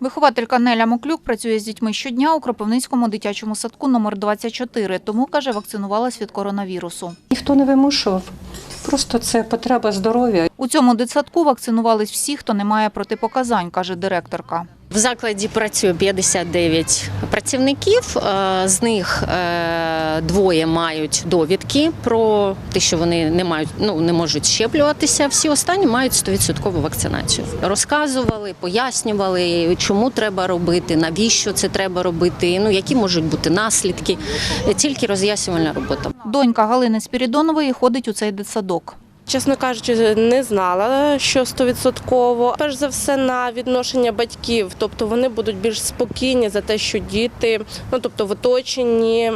Вихователька Неля Моклюк працює з дітьми щодня у Кропивницькому дитячому садку номер 24, тому, каже, вакцинувалась від коронавірусу. Ніхто не вимушував. Просто це потреба здоров'я. У цьому дитсадку вакцинувались всі, хто не має протипоказань, каже директорка. В закладі працює 59 працівників. е, З них е, двоє мають довідки про те, що вони не мають, ну не можуть щеплюватися. Всі останні мають 100% вакцинацію. Розказували, пояснювали, чому треба робити, навіщо це треба робити. Ну які можуть бути наслідки. Тільки роз'яснювальна робота. Донька Галини Спірідонової ходить у цей дитсадок. Чесно кажучи, не знала, що стовідсотково. Перш за все на відношення батьків, тобто вони будуть більш спокійні за те, що діти, ну тобто в оточенні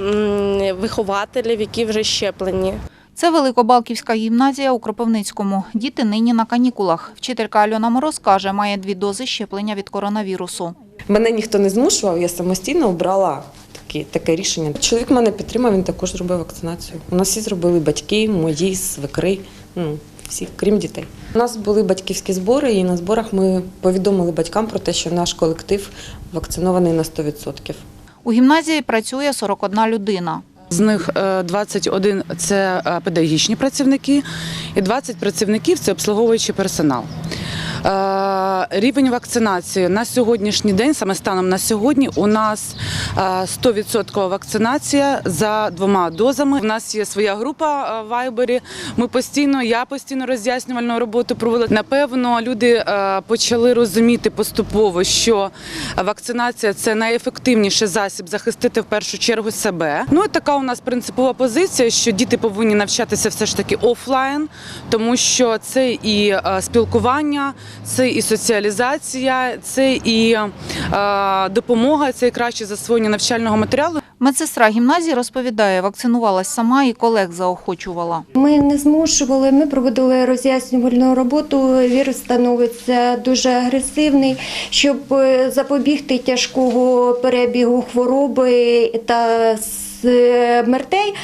вихователів, які вже щеплені. Це Великобалківська гімназія у Кропивницькому. Діти нині на канікулах. Вчителька Альона Мороз каже, має дві дози щеплення від коронавірусу. Мене ніхто не змушував, я самостійно обрала такі, таке рішення. Чоловік мене підтримав, він також зробив вакцинацію. У нас всі зробили батьки, мої, свекри, ну, всі, крім дітей. У нас були батьківські збори, і на зборах ми повідомили батькам про те, що наш колектив вакцинований на 100%. У гімназії працює 41 людина. З них е, 21 – це е, педагогічні працівники, і 20 працівників – це обслуговуючий персонал. Е, Рівень вакцинації на сьогоднішній день, саме станом на сьогодні, у нас е, 100% вакцинація за двома дозами. У нас є своя група е, в Вайбері. Ми постійно, я постійно роз'яснювальну роботу провела. Напевно, люди е, почали розуміти поступово, що вакцинація це найефективніший засіб захистити в першу чергу себе. Ну і така у нас принципова позиція, що діти повинні навчатися все ж таки офлайн, тому що це і е, спілкування, це і соціалізація, це і е, допомога, це і краще засвоєння навчального матеріалу. Медсестра гімназії розповідає, вакцинувалась сама і колег заохочувала. Ми не змушували, ми проводили роз'яснювальну роботу. Вірус становиться дуже агресивний. Щоб е, запобігти тяжкого перебігу хвороби та смертей,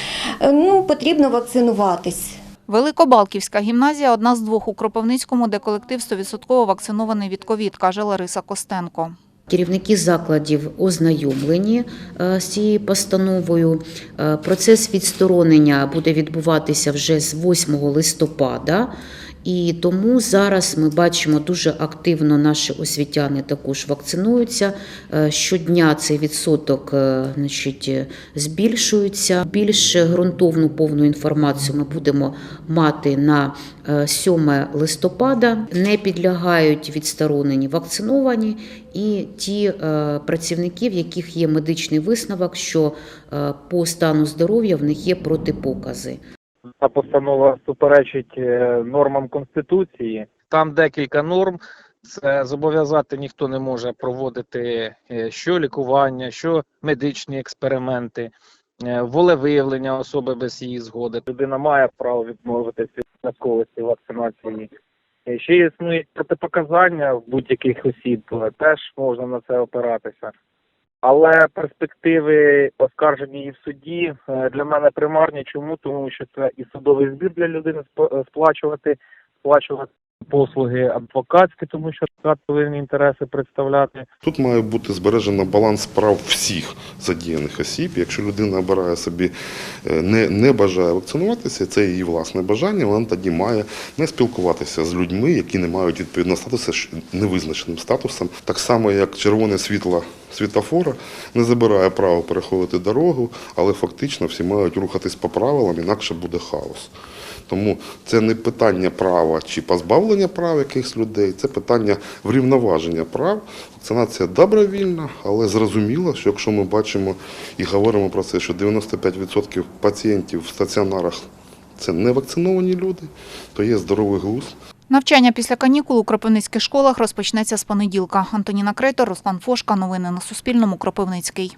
е, ну, потрібно вакцинуватись. Великобалківська гімназія – одна з двох у Кропивницькому, де колектив 100% вакцинований від ковід, каже Лариса Костенко. Керівники закладів ознайомлені е, з цією постановою. Е, Процес відсторонення буде відбуватися вже з 8 листопада. І тому зараз ми бачимо дуже активно наші освітяни також вакцинуються. Е, Щодня цей відсоток е, значить, е, збільшується. Більш ґрунтовну повну інформацію ми будемо мати на е, 7 листопада. Не підлягають відстороненні вакциновані і ті працівники, в яких є медичний висновок, що по стану здоров'я в них є протипокази. Ця постанова суперечить е, нормам Конституції. Там декілька норм. Це зобов'язати ніхто не може проводити е, що лікування, що медичні експерименти, е, волевиявлення особи без її згоди. Людина має право відмовитися від обов'язковості вакцинації. Ще існують протипоказання в будь-яких осіб, теж можна на це опиратися. Але перспективи оскарження її в суді е, для мене примарні. Чому? Тому що це і судовий збір для людини е, сплачувати, сплачувати послуги адвокатські, тому що адвокат повинен інтереси представляти. Тут має бути збережено баланс прав всіх задіяних осіб. Якщо людина обирає собі, е, не, не бажає вакцинуватися, це її власне бажання, вона тоді має не спілкуватися з людьми, які не мають відповідного статусу, невизначеним статусом. Так само, як червоне світло світофора не забирає право переходити дорогу, але фактично всі мають рухатись по правилам, інакше буде хаос. Тому це не питання права чи позбавлення прав якихось людей, це питання врівноваження прав. Вакцинація добровільна, але зрозуміло, що якщо ми бачимо і говоримо про це, що 95% пацієнтів в стаціонарах це не вакциновані люди, то є здоровий глузд. Навчання після канікул у кропивницьких школах розпочнеться з понеділка. Антоніна Крейтор, Руслан Фошка. Новини на Суспільному. Кропивницький.